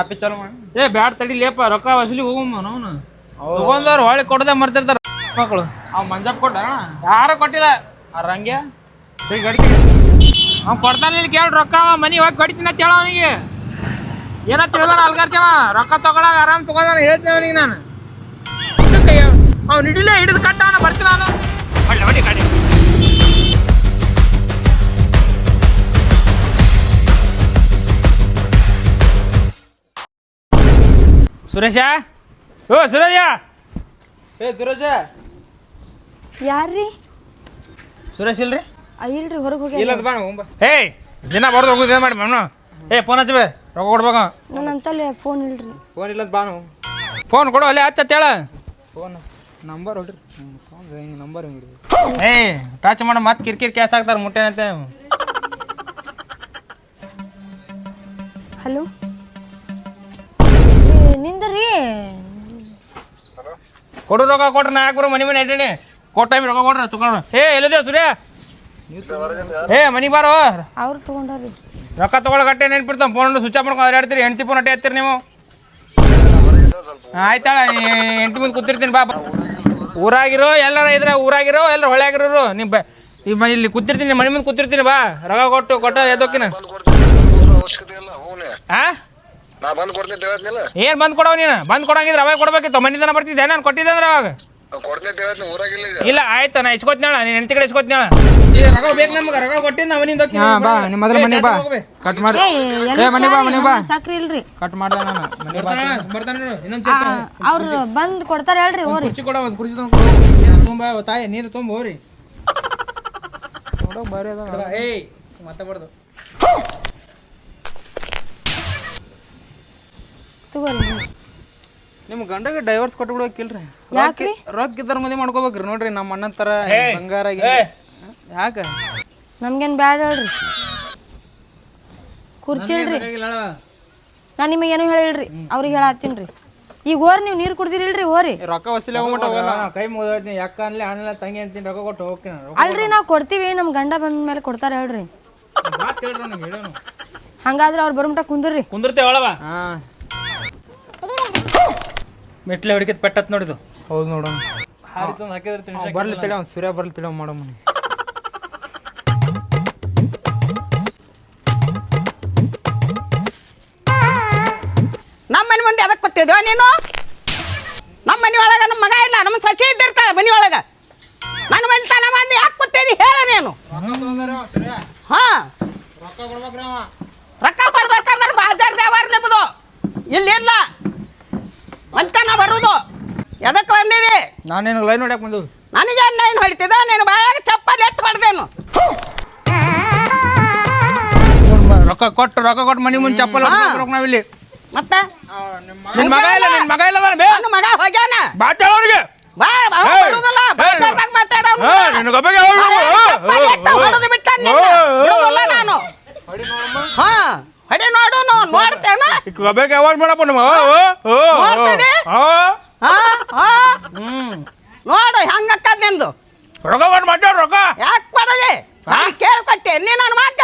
Office ಚಾಲು ಮಾಡಿ. ಏ ಬ್ಯಾಡ್ ತಡಿಲೇಪ ರೊಕ್ಕ ವಸೂಲಿ ಹೋಗಮ್ಮ ಅವನು ತಗೊಂಡವ್ರು ಹೊಳೆ ಕೊಡದೆ ಮರ್ತಿರ್ತಾರ ಮಕ್ಕಳು ಅವ್ ಮಂಜಪ್ಪ ಕೊಟ್ಟ? ಯಾರು ಕೊಟ್ಟಿಲ್ಲ? ರಂಗೆ ಈಗ ಗಡಿಕೆ. ಅವ್ನು ಕೊಡ್ತಾನೆ ಇಲ್ಲಿ ಕೇಳಿ ರೊಕ್ಕ ಅವ ಮನಿ ಹೋಗಿ ಕಡಿತೀನಿ ಅಂತ ಹೇಳ ಅವನಿಗೆ. ಏನೋ ತಿಳಿದಾರ ಅಲ್ಗಾರ್ಚವ ರೊಕ್ಕ ತಗೊಳಾಗ ಆರಾಮ್ ತಗೊಂಡಾರ ಹೇಳ್ತೀನಿ ಅವನಿಗೆ ನಾನು. ಅವ್ನು ಹಿಡಿಲೇ ಹಿಡಿದು ಕಟ್ಟ ಅವನ ಬರ್ತೀನಿ ನಾನು. ಒಳ್ಳೆ ಒಳ್ಳೆ ಗಾಡಿ ಸುರೇಶ? ಓ ಸುರೇಶ! ಏ ಸುರೇಶ! ಯಾರ್ರಿ? ಸುರೇಶ್ ಇಲ್ರಿ? ಆ, ಇಲ್ರಿ ಹೊರಗೆ ಹೋಗಿ ಇಲ್ಲದ ಬಾ ಹೋಗ್ಬಾ ಏಯ್ ದಿನ ಬರ್ದು ಹೋಗುದು ಏನು ಮಾಡಿ ಮ್ಯಾಮ್ನು ಏ ಫೋನ್ ಹಚ್ಚಬೇ ರೊಕ್ಕ ಕೊಡ್ಬೇಕು? ನನ್ನ ಅಂತಲ್ಲಿ ಫೋನ್ ಇಲ್ರಿ. ಫೋನ್ ಇಲ್ಲದ ಬಾ ನಾವು. ಫೋನ್ ಕೊಡು ಅಲ್ಲೇ ಹಚ್ಚ ಹೇಳ. ಫೋನ್ ನಂಬರ್ ಹೊಡ್ರಿ ಫೋನ್ ಹಿಂಗೆ ನಂಬರ್ ಹಿಂಗೆ ಏಯ್ ಟಚ್ ಮಾಡ ಮತ್ತೆ ಕಿರಿಕಿರಿ ಕ್ಯಾಸ್ ಹಾಕ್ತಾರೆ ಅಂತ ಹಲೋ ನಿಂದ್ರಿ? ಕೊಡು ರೊಕ್ಕ ಕೊಟ್ರೆ ನಾ ಯಾಕೆ ಬರೋ ಮನೆ ಮನೆ ಅಡ್ಡಾಡಿ? ಕೊಟ್ಟ ಟೈಮ್ ರೊಕ್ಕ ಕೊಡ್ರಿ ತಗೊಂಡ್ರು ಏ ಎಲ್ಲಿದೆ ಸೂರ್ಯ? ಏ ಮನೆಗೆ ಬಾರೋ. ಅವ್ರು ತಗೊಂಡ್ರಿ ರೊಕ್ಕ ತಗೊಳಕಟ್ಟೆ ನೆನ್ಪಿಡ್ತಾವ. ಫೋನ್ ಸ್ವಿಚ್ ಆಫ್ ಮಾಡ್ಕೊಂಡು ಅಡ್ಡಾಡ್ತೀರಿ. ಹೆಂಡ್ತಿ ಫೋನ್ ಅಟ್ಟೆ ಹತ್ತೀರಿ ನೀವು? ಆಯ್ತಾಳ ಹೆಂಡ್ತಿ ಮುಂದೆ ಕೂತಿರ್ತೀನಿ ಬಾ ಬಾ. ಊರಾಗಿರೋ ಎಲ್ಲರ ಇದ್ರೆ ಊರಾಗಿರೋ ಎಲ್ಲರ ಹೊಳೆಯಾಗಿರೋರು ನೀವು ಬ ಈ ಮನೆ ಇಲ್ಲಿ ಕೂತಿರ್ತೀನಿ ಮನೆ ಮುಂದೆ ಕೂತಿರ್ತೀನಿ ಬಾ. ರೊಕ್ಕ ಕೊಟ್ಟು ಕೊಟ್ಟ ಎದ್ದೋಕಿನ ಬಂದ್ ನಾ ಬಂದ್ ಕೊಡ್ತೀನಿ ಏನ್ ಬಂದ್ ಕೊಡವ ನೀನು? ಬಂದ್ ಕೊಡಂಗಿದ್ರೆ ಅವಾಗ ಕೊಡ್ಬೇಕಿತ್ತು. ಮನೆ ದಿನ ಬರ್ತಿದ್ದೆ ನಾನು? ಕೊಟ್ಟಿದ್ದೆ ಅಂದ್ರೆ ಅವಾಗ. ನಾವ್ ಕೊಡ್ತೀನಿ ಅಂತ ಹೇಳ್ತೀನಿ ಊರಾಗಿಲ್ಲ ಈಗ. ಇಲ್ಲ ಆಯ್ತು ನಾ ಇಸ್ಕೊತ್ನಾಳ ನೀನ್ ಹೆಂಡತಿ ಕಡೆ ಇಸ್ಕೊತ್ನಾಳ ರೊಕ್ಕ ಬೇಕು ನಮ್ಗೆ ರೊಕ್ಕ ಕೊಟ್ಟಿದ್ದ ಅವನಿಂದ ಹಾ ಬಾ ನಿಮ್ಮ ಮೊದಲು ಮನೆಗೆ ಬಾ. ಕಟ್ ಮಾಡಿ. ಏ ಮನೆ ಬಾ ಮನೆ ಬಾ. ಸಕ್ರಿ ಇಲ್ರಿ. ಕಟ್ ಮಾಡ್ದೆ ನಾನು ಮನೆ ಬಾ ಬರ್ತಾನ ಇನ್ನೊಂದ್ ಅವ್ರು ಬಂದ್ ಕೊಡ್ತಾರ ಹೇಳ್ರಿ ಹೋರಿ ಕುರ್ಚಿ ಕೊಡ ಒಂದು ಕುರ್ಚಿ ತಂದು ನೀರು ತುಂಬ ತಾಯಿ ನೀರು ತುಂಬ ಹೋರಿ ನೋಡೋಕ್ ಮಾತಾಡ್ಬಾರ್ದು ತಗೋರಿ ನಿಮ್ಮ ಗಂಡಗೆ ಡೈವರ್ಸ್ ಕೊಟ್ಟು ಬಿಡೋಕಿಲ್ರಿ ಯಾಕ್ರಿ? ರೊಕ್ಕ ಇದ್ರ ಮದುವೆ ಮಾಡ್ಕೋಬೇಕ್ರಿ ನೋಡ್ರಿ ನಮ್ಮ ಅಣ್ಣನ ತರ ಬಂಗಾರ ಯಾಕ? ನಮ್ಗೇನ್ ಬ್ಯಾಡ ಹೇಳ್ರಿ. ಕುರ್ಚಿಲ್ರಿ ನಾ ನಿಮಗೆ ಏನು ಹೇಳಿಲ್ರಿ ಅವ್ರಿಗೆ ಹೇಳತ್ತೀನ್ರಿ ಈಗ ಹೋರಿ ನೀವು ನೀರು ಕುಡ್ದಿರಿಲ್ರಿ ಹೋರಿ. ರೊಕ್ಕ ವಸೂಲಿ ಹೋಗ್ಬಿಟ್ಟ ಕೈ ಮುಗಿದೋಯ್ತೀನಿ. ಯಾಕ ಅನ್ಲಿ ಅಣ್ಣ ತಂಗಿ ಅಂತೀನಿ ರೊಕ್ಕ ಕೊಟ್ಟು ಹೋಗ್ತೀನಿ ಅಲ್ರಿ ನಾವು ಕೊಡ್ತೀವಿ ನಮ್ಮ ಗಂಡ ಬಂದ ಮೇಲೆ ಕೊಡ್ತಾರ ಹೇಳ್ರಿ. ಹಂಗಾದ್ರೆ ಅವ್ರು ಬರುಮಟ ಕುಂದ್ರಿ. ಕುಂದಿರ್ತೇವಳವ ಒಳವ ಹಾ. ಮೆಟ್ಲೆ ಹುಡುಕಿದ್ ಪೆಟ್ಟತ್ ನೋಡಿದು. ಹೌದು ನೋಡೋಣ ಹಾರಿತು ಹಾಕಿದ್ರೆ ಬರ್ಲಿ ತಡಿ ಅವ್ನು ಸೂರ್ಯ ಬರ್ಲಿ ತಡಿ ಮಾಡೋ ಮನೆ. ನಮ್ಮ ಮನೆ ಮುಂದೆ ಅದಕ್ಕೆ ಕೂತಿದ್ವ ನೀನು? ನಮ್ಮ ಮನೆ ಒಳಗ ನಮ್ಮ ಮಗ ಇಲ್ಲ ನಮ್ಮ ಸಸಿ ಇದ್ದಿರ್ತಾಳೆ ಮನೆ ಒಳಗ. ನನ್ನ ಮನೆ ತನ ಮಂದಿ ಯಾಕೆ ಕೊತ್ತೇನಿ ಹೇಳ ನೀನು. ಹಾ. ರೊಕ್ಕ ಕೊಡ್ಬೇಕಂದ್ರೆ ಬಾಜಾರ್ ದೇವಾರ ನಿಮ್ಮದು ಇಲ್ಲಿ ಇಲ್ಲ ಬರೋದು ಬರುದು ಎದಕ್ಕೆ ಬಂದಿರಿ ನಾನು ನಿನ್ನ ಲೈನ್ ನೋಡ್ಯಾಕ ಬಂದು ನನಗೆ ಏನು ಹೊಡಿತಿದ ನೀನು ಬಾಯಾಗ ಚಪ್ಪಲಿ ಎತ್ತು ಬಡ್ದೇನು ರೊಕ್ಕ ಕೊಟ್ಟು ರೊಕ್ಕ ಕೊಟ್ಟು ಮನಿ ಮುಂದೆ ಚಪ್ಪಲ್ ಹೊಡ್ಕೊಂಡ್ ನಾವಿಲ್ಲಿ ಮತ್ತೆ ನಿನ್ ಮಗ ಇಲ್ಲ ನಿನ್ ಮಗ ಇಲ್ಲ ಬೇ ನನ್ನ ಮಗ ಹೋಗ್ಯಾನ ಬಾ ಅವ್ರಿಗೆ ಬಾ ಬಾ! ಬರುದಿಲ್ಲ! ಬಾಜಾರ್ದಾಗ ಮಾತಾಡೋನು ನಿನಗೊಬ್ಬಗೆ ನಿನ್ ಗೊಬ್ಬಗೆ ಅವ್ರು ಬಿಟ್ಟ ನಾನು ಹಾ ಹಡಿ ನೋಡು ನೋಡ್ತೇನೆ ನೋಡ್ತೇನ? ಗೊಬ್ಬಗೆ ಯಾವಾಗ ಮಾಡಪ್ಪ ನಮ್ಮ ಹ್ಮ್. ನೋಡು ಹೆಂಗಕ್ಕದ ನಿಂದು? ರೊಕ್ಕ ಕೊಟ್ಟು ಮಾತಾಡ ರೊಕ್ಕ. ಯಾಕೆ ಕೊಡಲಿ? ಕೇಳ್ಕೊಟ್ಟೆ ನೀ ನನ್ನ ಮಾತ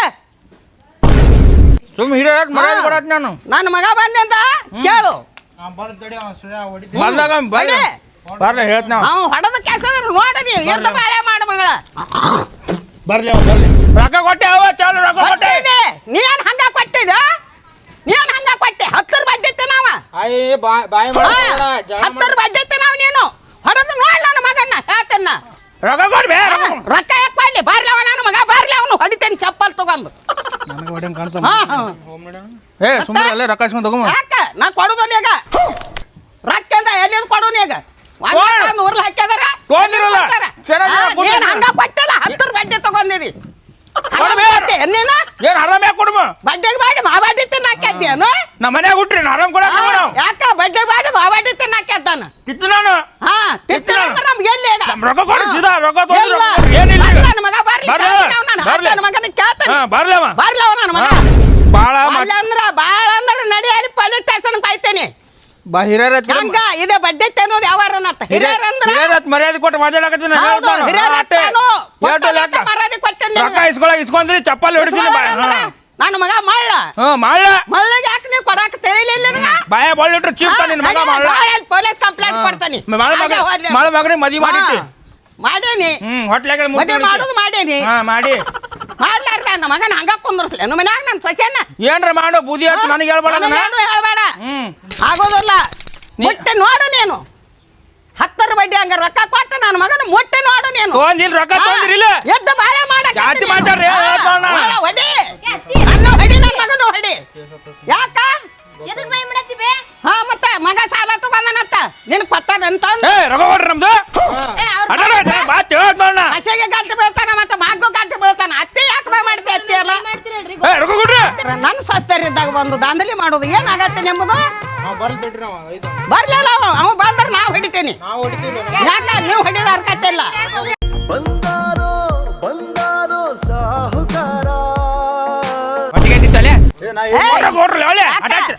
ಸುಮ್ ಹಿಡಿಯೋದ್ ಮರ ಕೊಡತ್ ನಾನು. ನನ್ನ ಮಗ ಬಂದಿಂದ? ಕೇಳು. ಬಂದಾಗ ಬರ್ಲಿ. ಬರ್ಲಿ ಹೇಳ್ತ ನಾವು ಅವ್ನು ಹೊಡೆದ ಕೆಲಸ ನೋಡದಿ ಎಂತ ಬಾಳೆ ಮಾಡ ಮಗಳ. ಬರ್ಲಿ ಬರ್ಲಿ ರೊಕ್ಕ ಕೊಟ್ಟೆ ಅವ ಚಾಲು ರೊಕ್ಕ ಕೊಟ್ಟೆ. ಕೊಟ್ಟಿದ್ದೆ. ನೀನ್ ಹಂಗ ನೀನ್ ಹಂಗ ಕೊಟ್ಟೆ? ಹತ್ತರ ಬಡ್ಡಿತ್ತೆ ನಾವ. ಅಯ್ಯ ಬಾಯ್ ಬಾಯ್ ಮಾಡ್ಬೇಡ ಜಗಳ ಹತ್ತರ ಬಡ್ಡಿತ್ತೆ ನಾವ್ ನೀನು. ಹೊಡೆದು ನೋಡ್ ನನ್ನ ಮಗನ್ನ ಹೇಳ್ತೇನ ರೊಕ್ಕ ಕೊಡ್ಬೇ ರೊಕ್ಕ. ಯಾಕೆ ಮಾಡ್ಲಿ ಬಾರ್ಲಿ ಅವ ನನ್ನ ಮಗ ಬಾರ್ಲಿ ಅವನು. ಹೊಡಿತೇನೆ ಚಪ್ಪಲ್ ತಗೊಂಡು. ನನಗೆ ಹೊಡೆಯಂಗ್ ಕಾಣ್ತಾನ ಹಾ ಹಾ. ಏ ಸುಮ್ಮನೆ ಅಲ್ಲೇ ರೊಕ್ಕ ಇಸ್ಕೊಂಡ್ ತಗೊಂಬ. ಯಾಕ? ನಾ ಈಗ ರೊಕ್ಕ ಅಂತ ಎಲ್ಲಿಂದ ಕೊಡೋನ್ ಈಗ ಕೊಡು. ಚೆನ್ನಾಗಿ. ನೀನ್ ಹಂಗ ಕೊಟ್ಟಿಲ್ಲ. ಹತ್ತರ ಬಡ್ಡಿ ತಗೊಂಡಿದಿ. ನೀನು ಏನ್ ಆರಾಮ ಯಾಕೆ ಕೊಡುಮ? ಬಡ್ಡಿಗೆ ಮಾಡಿ ಮಾ ಬಡ್ಡಿ ತಿನ್ನಾಕ್ಯದ್ದೇನು ನಮ್ಮ ಮನ್ಯಾಗ ಹುಟ್ರಿ ನಾ ಆರಾಮ್ ಕೊಡಕ್ ಯಾಕ? ಬಡ್ಡಿಗೆ ಮಾಡಿ ಮಾ ಬಡ್ಡಿ ತಿನ್ನಾಕ್ಯದ್ದಾನ ನಾನು. ಹಾ ಅಂದ್ರೆ ನಮ್ಗೆ ಎಲ್ಲಿ ರೊಕ್ಕ ಕೊಡು ಸೀದಾ ರೊಕ್ಕ ಏನಿಲ್ಲ ನನ್ನ ಮಗ ಬರ್ಲಿ. ಬರ್ಲಿ. ನಾನು ನನ್ನ ಮಗನ ಕೇಳ್ತೀನಿ. ಹಾ ಬರ್ಲಿ ಅವ ಬರ್ಲಿ ಅವ ನನ್ನ ಮಗ ಹಾ. ಬಾಳ ಅಲ್ಲ ಅಂದ್ರ ಬಾಳ ಅಂದ್ರ ನಡಿಯಲ್ಲಿ ಪೊಲೀಸ್ ಸ್ಟೇಷನ್ ಕಾಯ್ತೇನೆ ಬಾ ಹಿರಿಯರ ಹಂಗ ಇದೇ ಬಡ್ಡಿ ಹಿರಿಯರ್ ಅಂದ್ರ ಹಿರಿಯರತ್ ಮರ್ಯಾದೆ ಕೊಟ್ಟು ಮಾತಾಡಕತ್ತೀನಿ ಹೌದು. ಹಿರಿಯರ್? ಮರ್ಯಾದೆ ರೊಕ್ಕ ಇಸ್ಕೊಂಡ್ರಿ ಚಪ್ಪಲ್ ಹೊಡಿತೀನಿ ಬಾ. ನನ್ನ ಮಗ ಮಳ್ಳ. ಹ್ಮ್ ಮಾಡ ಮಳ್ಳಗೆ ಯಾಕೆ ನೀವು ಕೊಡಾಕ ತಿಳಿಲಿಲ್ಲ ನಿನಗ? ಬಾಯ ಬಳ್ಳಿಟ್ರು ಚೀಪ್ ನಿನ್ ಮಗ ಮಾಡ ಪೊಲೀಸ್ ಕಂಪ್ಲೇಂಟ್ ಕೊಡ್ತಾನೆ. ಮಗ ಮಾಡಿಟ್ಟಿ. ಮಾಡೇನಿ. ಹ್ಮ್ ಹೊಟ್ಲಾಗ ಮದುವೆ ಮಾಡೋದು ಮಾಡೇನಿ. ಹಾ ಮಾಡಿ. ಮಾಡ್ಲಾರ್ದ ನನ್ನ ಮಗನ ಹಂಗ ಕುಂದ್ರಸ್ಲೆ. ನಮ್ಮ ಮನ್ಯಾಗ ನನ್ನ ಸೊಸೆನ. ಏನ್ರ ಮಾಡು ಬೂದಿ ಹಚ್ಚು ನನಗೆ ಹೇಳ್ಬೇಡ ಅದನ್ನ. ನನಗೇನು ಹೇಳ್ಬೇಡ. ಹ್ಮ್. ಆಗೋದಿಲ್ಲ. ಮೊಟ್ಟೆ ನೋಡು ನೀನು. ಹತ್ತರ ಬಡ್ಡಿ ಹಂಗ ರೊಕ್ಕ ಕೊಟ್ಟ ನಾನು ಮಗನ ಮೊಟ್ಟೆ ನೋಡು ನೀನು. ತೊಗೊಂದಿಲ್ಲ ರೊಕ್ಕ ತೊಗೊಂದಿರಿಲ್ಲ ಎದ್ದು ಬಾಳೆ ಮಾಡ ಜಾತಿ ಮಾತಾಡ್ರಿ. ಹೊಡಿ ನನ್ನ ಹೊಡಿ ನನ್ನ ಮಗನು ಹೊಡಿ. ಯಾಕ? ಎದಕ್ ಬಾಯ್ ಮಾಡತ್ತಿ ಬೇ? ಹಾ ಮತ್ತೆ ಮಗ ಸಾಲ ತಗೊಂಡನತ್ತ ನಿನ್ ಕೊಟ್ಟಾನಂತ ಏ ರೊಕ್ಕ ನಮ್ದು? ಅಡ್ಡ ಬಾ ತಿಳೋದ್ ನೋಡೋಣ ಹಸೆಗೆ ಗಂಟೆ ಬೀಳ್ತಾನ ಮತ್ತೆ ಮಾಗು ಗಂಟೆ ಬೀಳ್ತಾನ. ಅತ್ತೆ ಯಾಕೆ ಬಾ ಮಾಡ್ತಿ ಅತ್ತೆ ಅಲ್ಲ ಏ ರೊಕ್ಕ ಕೊಡ್ರಿ. ನನ್ನ ಸ್ವಸ್ಥರಿದ್ದಾಗ ಬಂದು ದಾಂಧಲಿ ಮಾಡೋದು ಏನಾಗತ್ತೆ ನಿಮ್ಮದು ಬರ್ಲಿಲ್ಲ ಅವ. ಅವ ಬಂದ್ರೆ ನಾವು ಹೊಡಿತೀನಿ. ಯಾಕ? ನೀವು ಹೊಡಿದ ಅರ್ಕತ್ತಿಲ್ಲ ನಾ ಕೊಡ್ರಿ ಕೊಡ್ರಿ ಒಳ್ಳೆ ಅಟ್ಯಾಚ್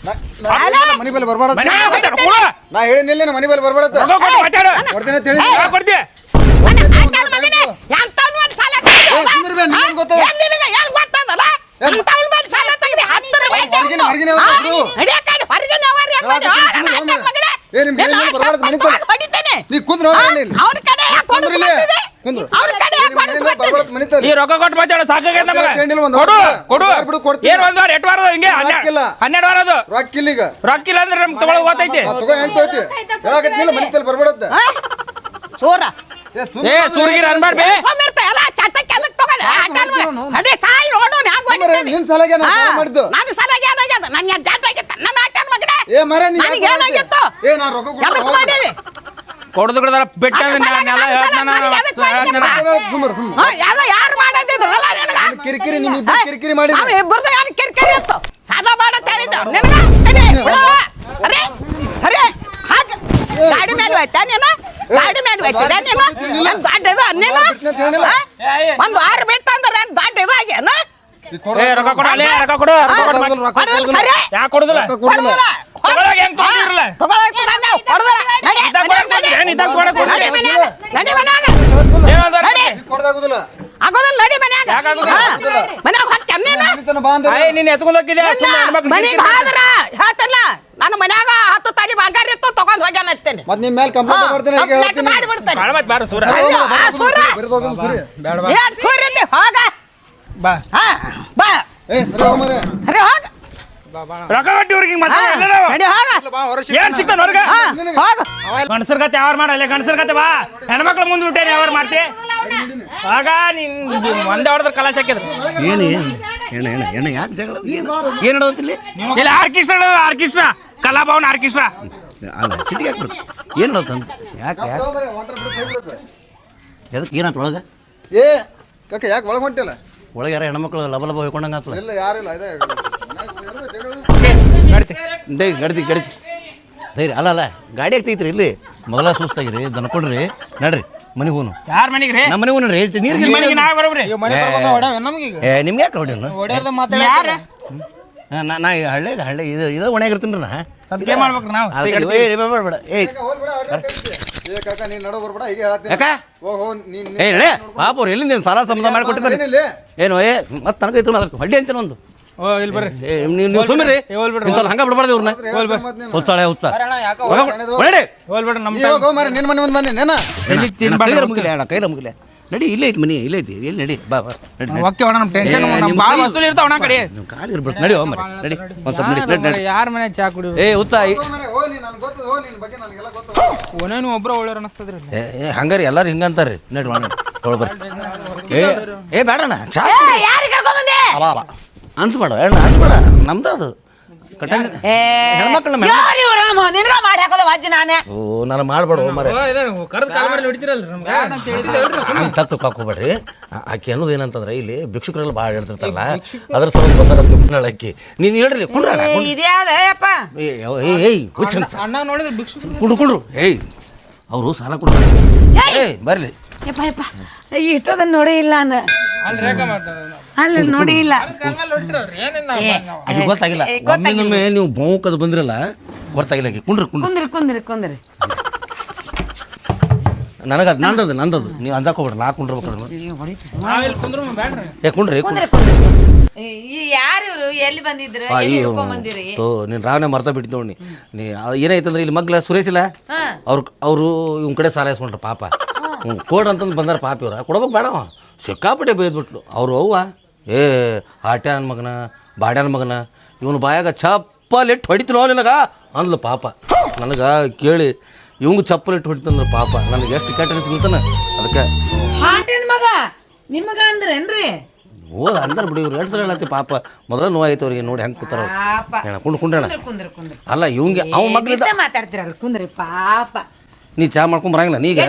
ಮನಿ ಮೇಲೆ ಬರ್ಬಾರ್ದು ಮನೆ ಮೇಲೆ ಕೊಡು. ನಾ ಹೇಳಿನಿಲ್ಲ ಮನಿ ಮೇಲೆ ಬರ್ಬಾರ್ದು ರೊಕ್ಕ ಕೊಟ್ಟು ಮಾತಾಡು! ಕೊಡ್ತೀನಿ ಅಂತ ಹೇಳಿ ರೊಕ್ಕ ಕೊಡ್ತಿ ಸುಮ್ನಿರು ಬೇ, ನಿಮ್ಗೇನ್ ಗೊತ್ತದ? ಹೊರಗಿನ- ಹೊರಗಿನ ಅವ್ರು ಒಬ್ರು. ಏ, ನಿಮ್ ಹೇಳಿ ನೀವು ಬರ್ಬಾರ್ದು, ಮನೆಗ್ ಕೊಡು. ನೀ ಕುಂದ್ರು ಇಲ್ಲಿ. ಕುಂದ್ರು. ಈ ರೊಕ್ಕ ಕೊಟ್ಟು ಮಾತಾಡು ಸಾಕಾಗೈತೆ ನಮಗ? ತಿಂಡಿಲ್ಲ ಕೊಡು ಕೊಡು. ಬಿಡು ಕೊಡ್ತೀನಿ. ಏನ್ ಒಂದ್ ವಾರ ಎಟ್ ವಾರ ಹಿಂಗೆ ಹನ್ನೆರಡು. ಹನ್ನೆರಡು ವಾರ ಅದು ರೊಕ್ಕ ಇಲ್ಲ ಈಗ. ರೊಕ್ಕ ಅಂದ್ರೆ ನಮ್ಗೆ ಗೊತ್ತೈತಿ? ತಗೋ ಹೆಂಗ್ ತಗೋತಿ ಹೇಳಕತ್ತಿಲ್ಲ ಮನಿ ಸೂರ. ಏ ಸೂರ್ಗಿರ್ ಅನ್ಬಾರ್ಬಿ. ನಿನ್ ಸಲಗೆ ನಾನು ಹಾ, ಸಾಲ ಮಾಡಿದ್ದು. ನಾನು ಸಲಗೆ ಏನಾಗ್ಯದ? ನನ್ನ ಜಾತ ಆಗಿತ್ತ. ನನ್ನ ಆಟನ್ ಮಗನೇ. ಏ ಮರ ನೀ ನನಗೆ ಏನಾಗಿತ್ತು? ಏ ನಾ ರೊಕ್ಕ ಕೊಡ್ತೀನಿ, ಎದಕ್ ಹೋಗು. ಮಾಡಿದಿ? ಕೊಡದು ಕೊಡದಾರ ಬಿಟ್ಟ ಮಾಡಿದ್ಯಪ್ಪ. ಸುಮ್ಮರು ಹಾ, ಯಾರು ಮಾಡದಿದ್ರಲ್ಲ ನಿನಗ ಕಿರಿಕಿರಿ ನಿಮ್ ಇಬ್ರು ಕಿರಿಕಿರಿ ಮಾಡಿದ್ರಿ. ಅವ ಇಬ್ಬರದು ಯಾರು ಕಿರಿಕಿರಿ ಅಂತ ಸಾದಾ ಮಾಡತ್ ಹೇಳಿದ್ದ ನಿನಗ ಬಿಡು. ಹಾಕ ಗಾಡಿ ಮೇಲೆ ಹೋಯ್ತಾ ನೀನು ಗಾಡಿ ಮೇಲೆ ನೀನು ದೊಡ್ಡ ಇದು ನೀನು. ಹಾ? ಒಂದ್ ವಾರ ಬಿಟ್ಟು ಅಂದ್ರೆ ಏನ್ ದೊಡ್ಡ ಇದು ಆಗ್ಯಾನ ಈ ಕೊಡು. ಏ ರೊಕ್ಕ ಕೊಡು ಅಲ್ಲೇ ರೊಕ್ಕ ಕೊಡು ರೊಕ್ಕ ಕೊಡು ಕೊಡಲ್ಲ, ರೊಕ್ಕ ಕೊಡಲ್ಲ, ಕೊಡಲ್ಲ. ಸರಿ ಯಾಕೆ ಕೊಡುದಿಲ್ಲ ಕೊಡಲ್ಲ. ತಗೊಳಕ್ ಹೆಂಗ್ ತೊಗೊಂಡಿರಲ್ಲ? ತಗೊಳಕ್ ಕೊಡಲ್ಲ, ಕೊಡಲ್ಲ. ನಡಿ, ಇದ್ದಾಗ ಮನ್ಯಾಗ ಕೊಡಕ್ ನಡಿ. ಏನ್ ಇದ್ದಾಗ ಕೊಡಕ್ ಕೊಡ್ತೀರಿ? ನಡಿ ಮನ್ಯಾಗ, ನಡಿ ಮನ್ಯಾಗ. ಆಗೋದಿಲ್ಲ. ನಡಿ ಮನ್ಯಾಗ. ಯಾಕ್ ಆಗೋದಿಲ್ಲ? ಹಾ. ಮನ್ಯಾಗ ಹೋಗ್ತೇನ್ ನೀನು ಬಾ ಎತ್ಕೊಂಡ್ ಹೆಣ್ಮಕ್ಳು ಮನೆಗೆ ಕಿರಿಕಿರಿ ಹಾದ್ರ ಮನ್ಯಾಗ ಹತ್ತು ತಲೆ ಬಂಗಾರ ಇತ್ತು ತಗೊಂಡ್ ಹೋಗ್ಯಾನ ಅಂತೇನೆ ಮತ್ ನಿಮ್ ಮೇಲೆ ಕಂಪ್ಲೇಂಟ್ ಮಾಡ್ತೀನಿ ಹೀಗೆ ಹೇಳ್ತೀನಿ. ಬಾಳ ಮತ್ ಬಾರ ಸೂರ ಅಯ್ಯೋ, ಆ ಸೂರ ಬರೀದ್ ಹೋಗೋದು ಸರಿ ಬೇಡ ಬಾ. ಏನ್ ಸೂರ ಇಲ್ಲಿ ಹೋಗ. ಬಾ. ಹಾ ಬಾ. ಏ ಸರಿ ಹೋಗ್ ಮರೆ. ಅರೆ ಹೋಗ. ರೊಕ್ಕ ಕಟ್ಟಿ ಅವ್ರಿಗೆ ಏನ್ ಸಿಗ್ತಾನ ಹೊರಗ? ಗಂಡಸರ್ ಕತೆ ಯಾವಾರ ಮಾಡಲ್ಲ ಗಂಡಸರ್ ಕತೆ ಬಾ. ಹೆಣ್ಮಕ್ಳು ಮುಂದೆ ಬಿಟ್ಟೇನೆ ಯಾವಾರ ಮಾಡ್ತಿ? ಆಗ ನಿನ್ ಒಂದೇ ಹೊಡೆದ್ರ ಕಲಾಶ ಹಾಕಿದ್ರು. ಏನು ಏನು? ಯಾಕೆ ಜಗಳ? ಇಲ್ಲ? Orchestra orchestra. ಕಲಾಭವನ್ ಆರ್ಕೆಸ್ಟ್ರಾ. ಅಲ್ಲ ಸಿಟಿಗೆ ಯಾಕೆ ಏನು ಯಾಕೆ. ಎದಕ್ಕೆ ಏನಾಯ್ತು ಒಳಗೆ? ಏ ಯಾಕೆ ಒಳಗೆ ಹೊಂಟಿಲ್ಲ? ಒಳಗೆ ಯಾರೋ ಹೆಣ್ಮಕ್ಳು ಲಬ ಲಬ ಹೋಯ್ಕೊಂಡಂಗೆ ಇಲ್ಲ ಯಾರಿಲ್ಲ ಇಲ್ಲ ಜಗಳ ನಡ್ತಿ. ದೇ ಗಡ್ತಿ ಗಡ್ತಿ ಧೈರ್ಯ ಅಲ್ಲ ಅಲ್ಲ. ಗಾಡಿ ಆಗ್ತೈತ್ರಿ ಇಲ್ಲಿ. ಮೊದಲ ಸುಸ್ತಾಗಿರಿ ದನ್ಕೊಡ್ರಿ ನಡ್ರಿ ಮನೆಗೆ ಹೋನು ಯಾರ ಮನೆಗೆ ರೀ? ನಮ್ಮ ಮನೆಗೆ ಹೋನು ರೀ. ನೀರು ಮನೆಗೆ ನಾ ಬರೋಬ್ರಿ. ಮನೆ ಏ ನಿಮ್ಗೆ ಯಾಕೆ ಯಾರ? ನಾ ನಾ ಈ ಹಳ್ಳಿ ಹಳ್ಳಿ ಇದು ಇದು ಒಣಗಿರ್ತೀನಿ ನಾ. ಸ್ವಲ್ಪ ಏನ್ ನಾವು ಅದಕ್ಕೆ ಏ ಬೇಡ ಬೇಡ ಏಯ್ ಹೋಲ್ ಬಿಡ ಏ ಕಾಕ ನೀನ್ ನಡು ಬರ್ಬೇಡ ಈಗ ಹೇಳ್ತೀನಿ ಯಾಕ? ಓ ಹೋ ನೀನ್ ಏ ನಡೆ. ಪಾಪ ಅವ್ರು ಎಲ್ಲಿಂದ ಸಾಲ ಸಂಬಂಧ ಮಾಡಿಕೊಟ್ಟಿದ್ದಾರೆ? ಏನು ಏ ಮತ್ತೆ ನನಗೆ ಇತ್ತು ಅದಕ್ಕೆ ಹೊಡ್ಡಿ ಅಂತೀನಿ ಒಂದು. ಓ ಇಲ್ಲಿ ಬರ್ರಿ. ಏ ನೀವು ಸುಮ್ಮನೆ ಹಂಗ ಬಿಡಬಾರ್ದು ಇವ್ರನ್ನ. ಮತ್ ನೀನು ಹುಚ್ಚಾಳೆ ಯಾಕ ಒಳಗಡೆ ಹೋಲ್ ಬಿಡ್ರಿ ನಮ್ಮ ಇವಾಗ ಹೋಗ್ ಮಾರ್ರೆ, ನಿನ್ ಮನೆ ಮುಂದೆ ಮನೆ ನೇನ. ನಡಿ ಇಲ್ಲೇ ಐತಿ ಮನಿ ಇಲ್ಲೇ ಐತಿ ಎಲ್ಲಿ ನಡಿ ಬಾ ಬಾ. ನಡಿ ನಡಿ. ಓಕೆ ಅಣ್ಣ ನಮ್ಮ ಟೆನ್ಷನ್ ಏ, ನಮ್ಮ ನಿಮ್ ಭಾಳ ಕೈ- ವಸೂಲಿ ಇರ್ತಾವ ಅಣ್ಣ ಕಡೆ. ನಿಮ್ಮ ಕಾಲು ಇರ್ಬೇಕು ನಡಿ ಹೋಗ್ ಮರಿ ನಡಿ ಒಂದ್ ಸ್ವಲ್ಪ ನಡಿ ನಡಿ ನಡಿ. ಯಾರ ಮನೆ ಚಾ ಕುಡಿ ಏ ಹುಚ್ಚ ಓ ಹೋಗ್ ನನ್ಗೆ ಬಗ್ಗೆ ನನಗೆಲ್ಲ ಓನೇನು ಒಬ್ರ ಒಳ್ಳೆಯವ್ರು ಅನಿಸ್ತದ್ರಿ ಏ ಏ, ಹಂಗಾರಿ ಎಲ್ಲಾರು ಹಿಂಗಂತಾರ್ರಿ ನಡಿ ಒಣ ಒಳ ಬರ್ರಿ. ಏ ಬೇಡ ಬೇಡಣ್ಣ ಚಾ ಅಲ್ಲ ಅಲ್ಲ. ಅನ್ಸ್ಬೇಡ ಅಣ್ಣ ಅನ್ಸ್ಬೇಡ ನಮ್ದು ಅದು. ಕಟ್ಟಂಗ ನಿನ್ಗ ಮಾಡಿ ಹಾಕೋದ ವಾಜಿ ನಾನೇ. ಓ ನಾನು ಮಾಡ್ಬೇಡ ಮರೆ ಕರೆದು ಕಾಲ ಮೇಲೆ ಹೊಡಿತಿರಲ್ರಿ ನಮ್ಗೆ? ಅಂತ ಹೇಳಿದ್ರೆ ಹಂಗೆ ತಪ್ಪು ಹಾಕೋಬೇಡ್ರಿ ಆಕೆ ಅನ್ನೋದು ಏನಂತಂದ್ರೆ ಇಲ್ಲಿ ಭಿಕ್ಷುಕರೆಲ್ಲ ಭಾಳ ಹೇಳ್ತಿರ್ತಾರಲ್ಲ ಅದ್ರ ಸಲ ಬಂದಾರ ತಿಪ್ಪನಾಳ ಅಕ್ಕಿ. ನೀನು ಹೇಳ್ರಿ ಕುಂಡ್ರ ಇದ್ಯಾವ್ದಪ್ಪ ಏಯ್ ಅವ- ಏಯ್ ಏಯ್. ಅಣ್ಣ ನೋಡಿದ್ರೆ ಭಿಕ್ಷು ಕುಂಡ್ರು ಏಯ್ ಅವರು ಸಾಲ ಕೊಡ್ತಾರೆ. ಏಯ್ ಬರ್ಲಿ. ಯಪ್ಪ ಯಪ್ಪ. ಇಷ್ಟೊಂದು ನೋಡಿ ಇಲ್ಲ ನಾನು ಅಲ್ಲಿ ರೇಖಾ ಮಾತಾಡ ಅಲ್ಲಿ ನೋಡಿ ಇಲ್ಲ. ಅದು ಗೊತ್ತಾಗಿಲ್ಲ. ನೀವು ಬೋಕದ ಬಂದ್ರಲ್ಲ ಗೊತ್ತಾಗಿಲ್ಲ ಆಕೆ ಕುಂಡ್ರಿ ಕುಂಡ್ರಿ. ಕುಂದ್ರಿ ಕುಂದ್ರಿ ಕುಂದ್ರಿ. ನನಗದು ನಂದದು ನಂದದು ನೀವು ಅಂದಾಕ ಹೋಗ್ಬೇಡ್ರಿ ನಾ ಕುಂಡ್ರಬೇಕು ಏ ಕುಂಡ್ರಿ ಕುಂಡ್ರಿ. ಕುಂದ್ರಿ ಕುಂದ್ರಿ. ಈ ಯಾರು ಇವ್ರು? ಎಲ್ಲಿ ಬಂದಿದ್ರು? ಎಲ್ಲಿ ಅಯ್ಯೋ ಹಿಡ್ಕೊಂಡ್ ಬಂದಿರಿ ತೋ ನೀನು ರಾವಣೆ ಮರ್ತ ಬಿಟ್ಟು ನೋಡಿ. ನೀ ಅದು ಏನಾಯ್ತಂದ್ರೆ ಇಲ್ಲಿ ಮಗ್ಲ ಸುರೇಶಿಲ್ಲ ಅವ್ರ ಅವರು ಇವ್ನ ಕಡೆ ಸಾಲ ಇಸ್ಕೊಂಡ್ರು ಪಾಪ. ಹ್ಞೂ ಕೊಡ್ರಿ ಅಂತಂದು ಬಂದಾರ ಪಾಪ ಇವ್ರ. ಕೊಡ್ಬೇಕು ಬೇಡವ ಸಿಕ್ಕಾಪಟ್ಟೆ ಬೈದ್ಬಿಟ್ಲು ಅವ್ರು ಅವ್ವ ಏ ಆಟ್ಯಾನ ಮಗನ ಬಾಡ್ಯಾನ ಮಗನ ಇವನು ಬಾಯಾಗ ಚಪ್ಪಲಿಟ್ಟು ಹೊಡಿತಿನೋ ನಿನಗ? ಅಂದ್ಲು ಪಾಪ. ನನಗೆ ಕೇಳಿ ಇವಂಗೆ ಚಪ್ಪಲಿಟ್ಟು ಹೊಡಿತಂದ್ರೆ ಪಾಪ. ನನಗೆ ಎಷ್ಟು ಕೆಟ್ಟ ಅನಿಸ್ಬಿಡ್ತಾನೆ ಅದಕ್ಕೆ ಹಾಟೇನ್ ಮಗ ನಿಮಗ ಅಂದ್ರೇನ್ರಿ? ಓ ಅಂದ್ರೆ ಬಿಡಿ ಇವ್ರು ಎರಡು ಸಲ ಹೇಳತ್ತಿ ಪಾಪ. ಮೊದಲ ನೋವಾಯ್ತು ಅವ್ರಿಗೆ ನೋಡಿ ಹೆಂಗೆ ಕೂತಾರ ಪಾಪ. ಹೇಳ ಕುಂಡು ಕುಂಡ್ರಣ. ಕುಂದ್ರ ಕುಂದ್ರ ಅಲ್ಲ ಇವಂಗೆ ಅವ ಮಗ್ಲಿದ್ದ ಮಾತಾಡ್ತಿರಲ್ಲ ಕುಂದ್ರಿ ಪಾಪ. ನೀ ಚಾ ಮಾಡ್ಕೊಂಡ್ ಬರಂಗಿಲ್ಲ ನೀಗ?